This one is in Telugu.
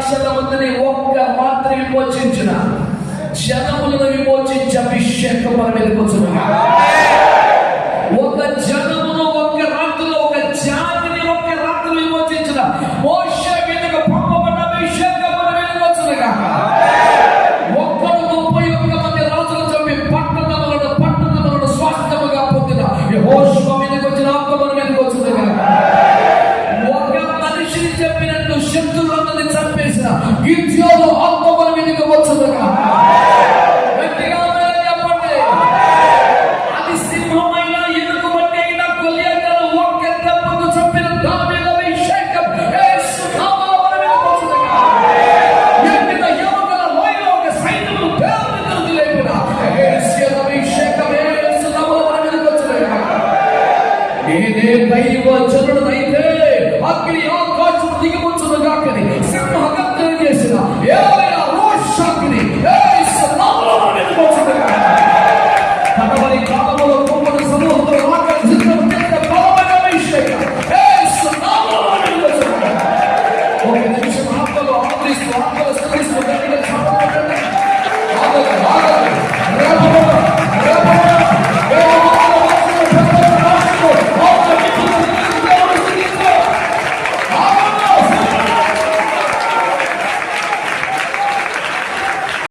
అక్షరములని ఒక్క మాత్రం విమోచించిన జనములను విమోచించి అభిషేకం మన మీద కూర్చున్నాడు ఒక జనమును శత్రువులందరినీ చంపేసిన గిర్జియోను ఆత్మ మన మీదకి వచ్చుగా నేనే దైవ జనుడనైతే అగ్ని ఆకాశం